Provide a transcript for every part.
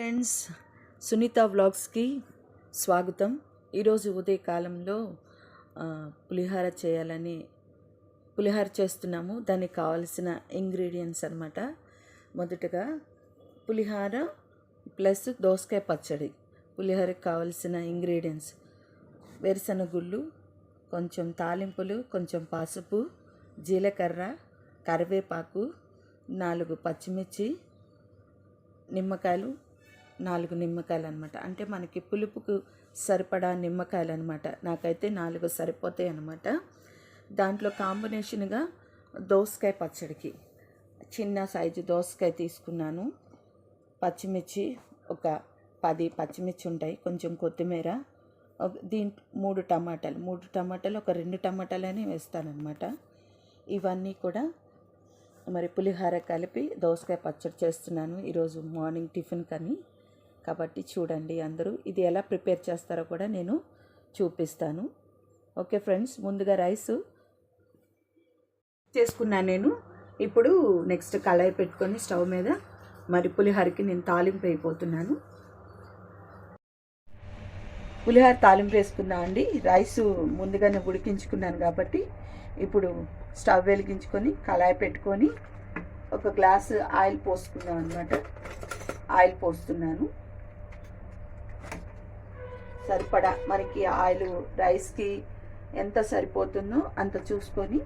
Friends Sunitha వ్లాగ్స్కి స్వాగతం. ఈరోజు ఉదయకాలంలో పులిహార పులిహోర చేయాలని పులిహోర చేస్తున్నాము. దానికి కావలసిన ఇంగ్రీడియంట్స్ అన్నమాట. మొదటగా పులిహోర ప్లస్ దోసకాయ పచ్చడి. పులిహోరకి కావాల్సిన ఇంగ్రీడియంట్స్. వేరుశనగ గుళ్ళు కొంచెం తాలింపులు కొంచెం పసుపు జీలకర్ర కరివేపాకు నాలుగు పచ్చిమిర్చి నిమ్మకాయలు నాలుగు నిమ్మకాయలు అనమాట అంటే మనకి పులుపుకు సరిపడా నిమ్మకాయలు అనమాట నాకైతే నాలుగు సరిపోతాయి అనమాట దాంట్లో కాంబినేషన్గా దోసకాయ పచ్చడికి చిన్న సైజు దోసకాయ తీసుకున్నాను. పచ్చిమిర్చి ఒక పది పచ్చిమిర్చి ఉంటాయి కొంచెం కొత్తిమీర దీంట్ మూడు టమాటాలు. మూడు టమాటాలు ఒక రెండు టమాటాలనే వేస్తానమాట ఇవన్నీ కూడా మరి పులిహోర కలిపి దోసకాయ పచ్చడి చేస్తున్నాను. ఈరోజు మార్నింగ్ టిఫిన్ కానీ కాబట్టి చూడండి అందరూ ఇది ఎలా ప్రిపేర్ చేస్తారో కూడా నేను చూపిస్తాను. ఓకే ఫ్రెండ్స్ ముందుగా రైస్ చేసుకున్నాను నేను. ఇప్పుడు నెక్స్ట్ కళాయి పెట్టుకొని స్టవ్ మీద మరి పులిహోరకి నేను తాలింపు అయిపోతున్నాను పులిహోర తాలింపు వేసుకున్నా అండి. రైస్ ముందుగానే ఉడికించుకున్నాను కాబట్టి ఇప్పుడు స్టవ్ వెలిగించుకొని కళాయి పెట్టుకొని ఒక గ్లాసు ఆయిల్ పోసుకున్నాను అనమాట ఆయిల్ పోస్తున్నాను. సరిపడా మనకి ఆయిల్ రైస్కి ఎంత సరిపోతుందో అంత చూసుకొని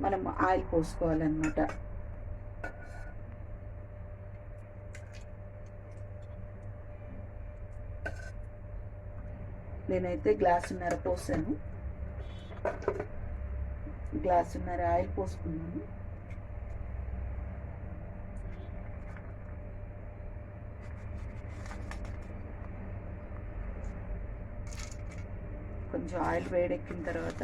మనం ఆయిల్ పోసుకోవాలన్నమాట. నేనైతే గ్లాసున్నర పోసాను. గ్లాసున్నర ఆయిల్ పోసుకున్నాను. కొంచెం ఆయిల్ వేడెక్కిన తర్వాత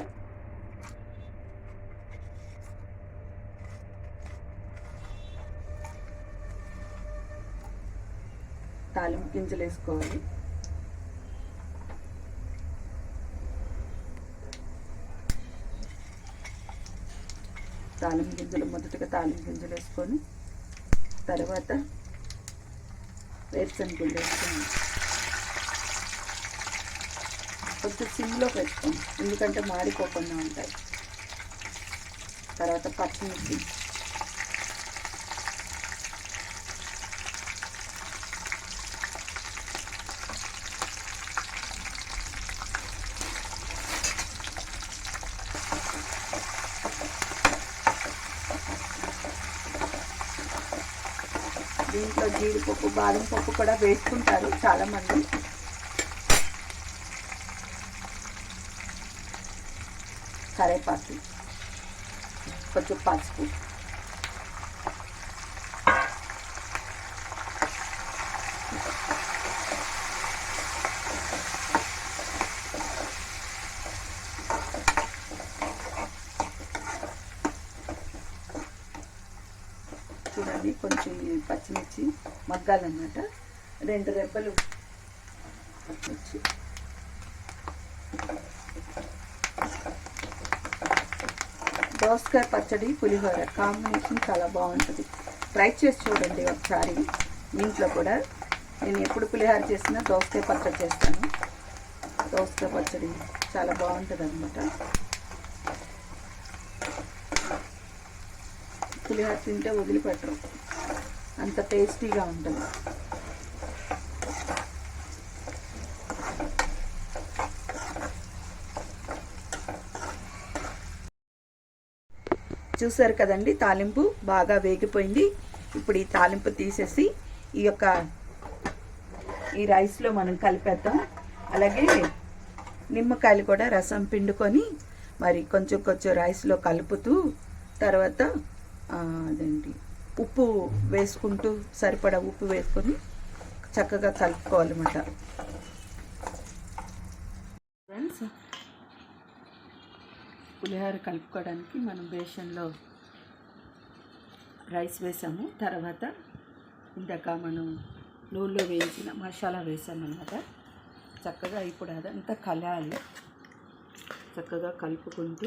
తాలింపు గింజలు వేసుకోవాలి. తాలింపు గింజలు మొదటగా తాలింపు గింజలు వేసుకొని తర్వాత వేరుశనగ గుళ్ళు వేసుకొని కొంచెం సిమ్లో పెట్టుకోండి ఎందుకంటే మాడిపోకుండా ఉంటాయి. తర్వాత పచ్చిమిర్చి. దీంట్లో జీడిపప్పు బాదం పప్పు కూడా వేసుకుంటారు చాలామంది. కరేపాకు కొంచెం పసుపు చూడండి కొంచెం ఈ పచ్చిమిర్చి మగ్గాలన్నమాట రెండు రెబ్బలు పచ్చిమిర్చి దోసకాయ పచ్చడి పులిహోర కాంబినేషన్ చాలా బాగుంటుంది. ట్రై చేసి చూడండి ఒకసారి. ఇంట్లో కూడా నేను ఎప్పుడు పులిహోర చేసినా దోసకాయ పచ్చడి చేస్తాను. దోసకాయ పచ్చడి చాలా బాగుంటుంది అనమాట పులిహోర తింటే వదిలిపెట్టరు. అంత టేస్టీగా ఉంటుంది. చూసారు కదండి తాలింపు బాగా వేగిపోయింది. ఇప్పుడు ఈ తాలింపు తీసేసి ఈ యొక్క ఈ రైస్లో మనం కలిపేద్దాం. అలాగే నిమ్మకాయలు కూడా రసం పిండుకొని మరి కొంచెం కొంచెం రైస్లో కలుపుతూ తర్వాత అదండి అదేంటి ఉప్పు వేసుకుంటూ సరిపడా ఉప్పు వేసుకొని చక్కగా కలుపుకోవాలన్నమాట. ఫ్రెండ్స్ పులిహోర కలుపుకోవడానికి మనం బేషన్లో రైస్ వేసాము. తర్వాత ఇందాక మనం నూనెలో వేయించిన మసాలా వేసామన్నమాట. చక్కగా ఇప్పుడు అదంతా కలాలి. చక్కగా కలుపుకుంటూ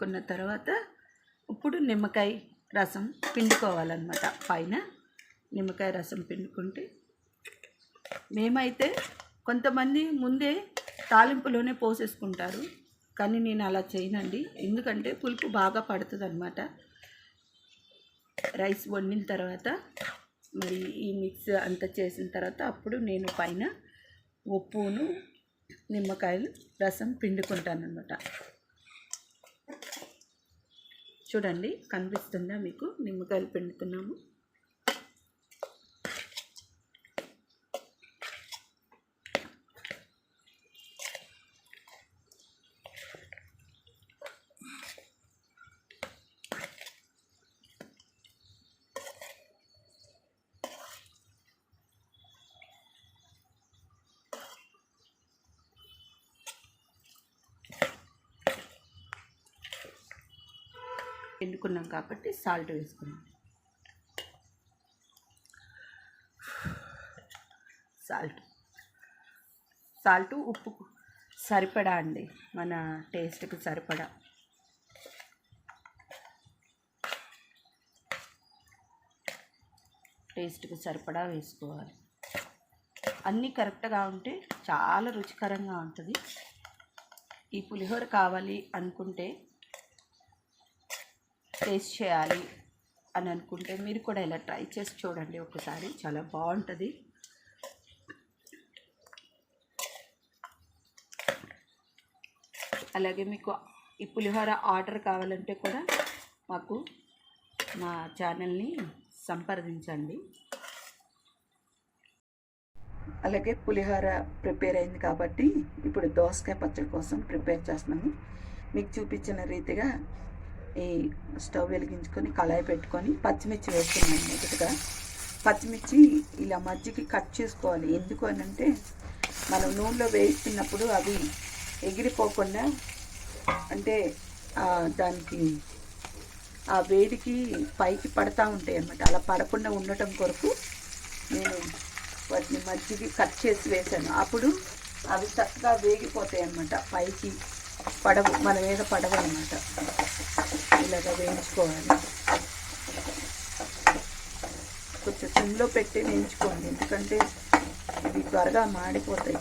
వేసుకున్న తర్వాత ఇప్పుడు నిమ్మకాయ రసం పిండుకోవాలన్నమాట. పైన నిమ్మకాయ రసం పిండుకుంటే మేమైతే కొంతమంది ముందే తాలింపులోనే పోసేసుకుంటారు. కానీ నేను అలా చేయనండి. ఎందుకంటే పులుపు బాగా పడుతుంది అనమాట రైస్ వండిన తర్వాత మరి ఈ మిక్స్ అంతా చేసిన తర్వాత అప్పుడు నేను పైన ఉప్పును నిమ్మకాయలు రసం పిండుకుంటాను అనమాట చూడండి కనిపిస్తుందా మీకు? నిమ్మకాయలు పిండుతున్నాము. ఎండుకున్నాం కాబట్టి సాల్ట్ వేసుకున్నాం. సాల్ట్. సాల్ట్ ఉప్పు సరిపడా అండి? మన టేస్ట్కి సరిపడా? టేస్ట్కి సరిపడా వేసుకోవాలి. అన్నీ కరెక్ట్గా ఉంటే చాలా రుచికరంగా ఉంటుంది. ఈ పులిహోర కావాలి అనుకుంటే టేస్ట్ చేయాలి అని అనుకుంటే మీరు కూడా ఇలా ట్రై చేసి చూడండి ఒకసారి. చాలా బాగుంటుంది. అలాగే మీకు ఈ పులిహోర ఆర్డర్ కావాలంటే కూడా మాకు మా ఛానల్ని సంప్రదించండి. అలాగే పులిహోర ప్రిపేర్ అయింది కాబట్టి ఇప్పుడు దోసకాయ పచ్చడి కోసం ప్రిపేర్ చేస్తున్నాను మీకు చూపించిన రీతిగా ఈ స్టవ్ వెలిగించుకొని కళాయి పెట్టుకొని పచ్చిమిర్చి వేస్తున్నాను మొదటగా. పచ్చిమిర్చి ఇలా మజ్జికి కట్ చేసుకోవాలి. ఎందుకు అని అంటే మనం నూనెలో వేస్తున్నప్పుడు అవి ఎగిరిపోకుండా అంటే దానికి ఆ వేడికి పైకి పడతా ఉంటాయి అన్నమాట. అలా పడకుండా ఉండటం కొరకు నేను వాటిని మజ్జిగి కట్ చేసి వేసాను అప్పుడు అవి చక్కగా వేగిపోతాయి అన్నమాట. పైకి పడవు. మన మీద పడవు అన్నమాట. ఇలాగ వేయించుకోవాలి. కొంచెం సిమ్లో పెట్టి వేయించుకోండి. ఎందుకంటే ఇవి త్వరగా మాడిపోతాయి.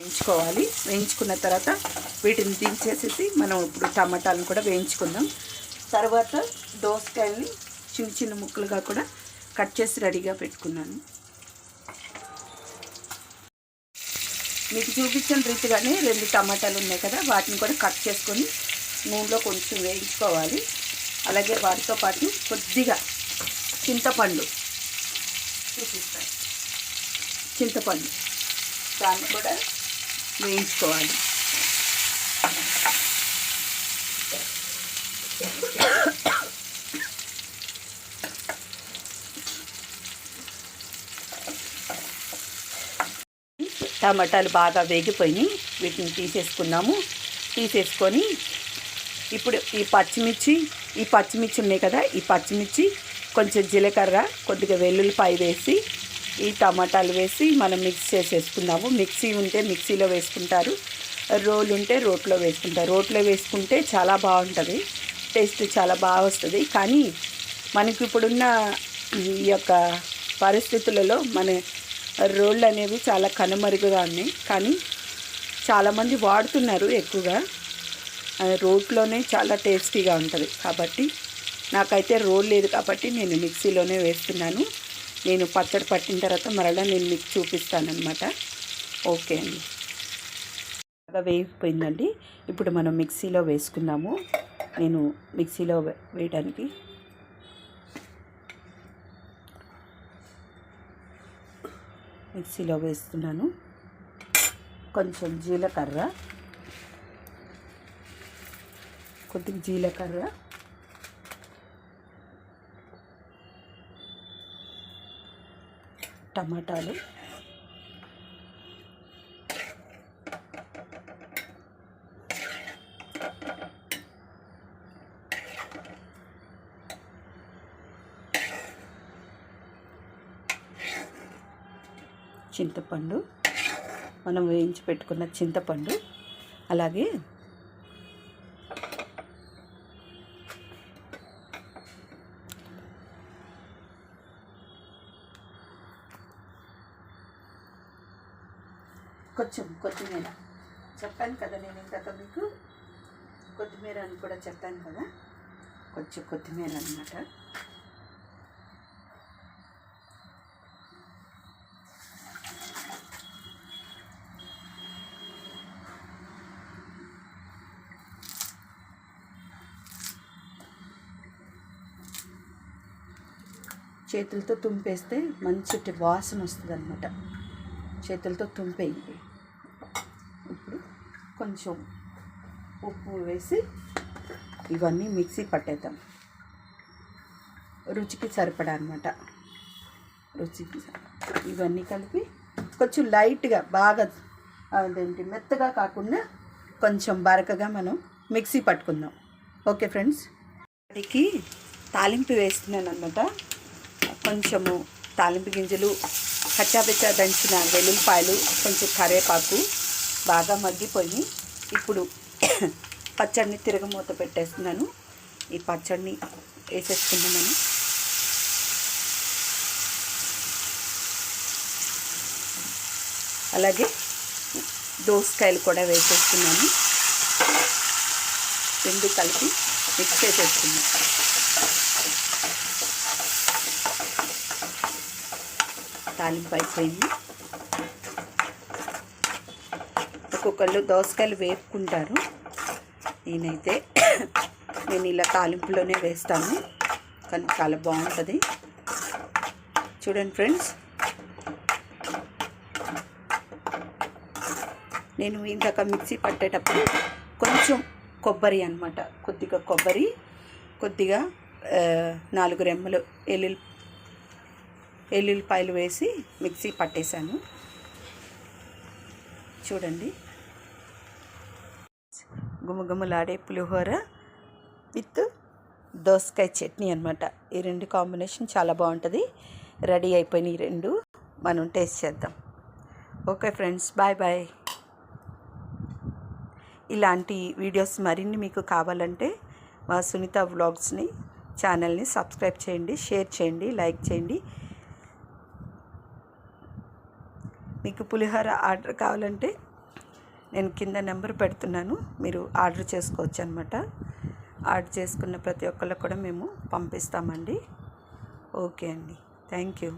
వేయించుకోవాలి. వేయించుకున్న తర్వాత వీటిని దించేసేసి మనం ఇప్పుడు టమాటాలను కూడా వేయించుకుందాం. తర్వాత దోసకాయల్ని చిన్న చిన్న ముక్కలుగా కూడా కట్ చేసి రెడీగా పెట్టుకున్నాను. మీకు చూపించిన రీతిగానే రెండు టమాటాలు ఉన్నాయి కదా వాటిని కూడా కట్ చేసుకొని నూనెలో కొంచెం వేయించుకోవాలి. అలాగే వాటితో పాటు కొద్దిగా చింతపండు చూపిస్తాను. చింతపండు దాన్ని కూడా వేయించుకోవాలి. టమాటాలు బాగా వేగిపోయినాయి. వీటిని తీసేసుకున్నాము. తీసేసుకొని ఇప్పుడు ఈ పచ్చిమిర్చి ఈ పచ్చిమిర్చి ఉన్నాయి కదా ఈ పచ్చిమిర్చి కొంచెం జీలకర్ర కొద్దిగా వెల్లుల్లిపాయ వేసి ఈ టమాటాలు వేసి మనం మిక్స్ చేసేసుకున్నాము. మిక్సీ ఉంటే మిక్సీలో వేసుకుంటారు రోలు ఉంటే రోట్లో వేసుకుంటారు. రోట్లో వేసుకుంటే చాలా బాగుంటుంది టేస్ట్ చాలా బాగా వస్తుంది. కానీ మనకి ఇప్పుడున్న ఈ యొక్క పరిస్థితులలో మన రోళ్ళు అనేవి చాలా కనుమరుగుగా ఉన్నాయి. కానీ చాలామంది వాడుతున్నారు ఎక్కువగా. రోట్లోనే చాలా టేస్టీగా ఉంటుంది. కాబట్టి నాకైతే రోల్ లేదు కాబట్టి నేను మిక్సీలోనే వేస్తున్నాను. నేను పచ్చడి పట్టిన తర్వాత మరలా నేను మీకు చూపిస్తానమాట ఓకే అండి. బాగా వేగిపోయిందండి. ఇప్పుడు మనం మిక్సీలో వేసుకున్నాము నేను మిక్సీలో వేయడానికి మిక్సీలో వేస్తున్నాను. కొంచెం జీలకర్ర. కొద్దిగా జీలకర్ర. టమాటాలు. చింతపండు. మనం వేయించి పెట్టుకున్న చింతపండు. అలాగే కొంచెం కొత్తిమీర. చెప్పాను కదా నేను ఇంకా మీకు. కొత్తిమీర అని కూడా చెప్పాను కదా. కొంచెం కొత్తిమీర అనమాట చేతులతో తుంపేస్తే మంచి వాసన వస్తుంది అనమాట చేతులతో తుంపేయండి. ఇప్పుడు కొంచెం ఉప్పు వేసి ఇవన్నీ మిక్సీ పట్టేద్దాం. రుచికి సరిపడా అనమాట రుచికి ఇవన్నీ కలిపి కొంచెం లైట్గా బాగా అదేంటి మెత్తగా కాకుండా కొంచెం బరకగా మనం మిక్సీ పట్టుకుందాం. Okay friends? వాటికి తాలింపు వేస్తున్నాను అనమాట కొంచెము తాలింపు గింజలు కచ్చాపిచ్చా దంచిన వెల్లుల్లిపాయలు కొంచెం కరివేపాకు బాగా మగ్గిపోయి ఇప్పుడు పచ్చడిని తిరగమూత పెట్టేస్తున్నాను. ఈ పచ్చడిని వేసేసుకున్నాను అలాగే దోసకాయలు కూడా వేసేస్తున్నాను. రెండు కలిపి మిక్స్ చేసేసుకున్నాను తాలింపు అయిపోయింది. ఒక్కొక్కళ్ళు దోసకాయలు వేపుకుంటారు. నేనైతే నేను ఇలా తాలింపులోనే వేస్తాను. కానీ చాలా బాగుంటుంది. చూడండి ఫ్రెండ్స్. నేను ఇందాక మిక్సీ పట్టేటప్పుడు కొంచెం కొబ్బరి అనమాట కొద్దిగా కొబ్బరి కొద్దిగా నాలుగు రెమ్మలు ఎల్లుల్లి ఎల్లుల్లిపాయలు వేసి మిక్సీ పట్టేశాను. చూడండి. గుమగుమలాడే పులిహోర విత్ దోసకాయ చట్నీ అనమాట ఈ రెండు కాంబినేషన్ చాలా బాగుంటుంది. రెడీ అయిపోయినాయి రెండు మనం టేస్ట్ చేద్దాం. Okay friends bye bye. ఇలాంటి వీడియోస్ మరిన్ని మీకు కావాలంటే మా సునీత వ్లాగ్స్ని ఛానల్ని సబ్స్క్రైబ్ చేయండి షేర్ చేయండి లైక్ చేయండి. మీకు పులిహోర ఆర్డర్ కావాలంటే నేను కింద నెంబర్ పెడుతున్నాను. మీరు ఆర్డర్ చేసుకోవచ్చు అనమాట ఆర్డర్ చేసుకున్న ప్రతి ఒక్కళ్ళకు కూడా మేము పంపిస్తామండి. ఓకే అండి. Thank you.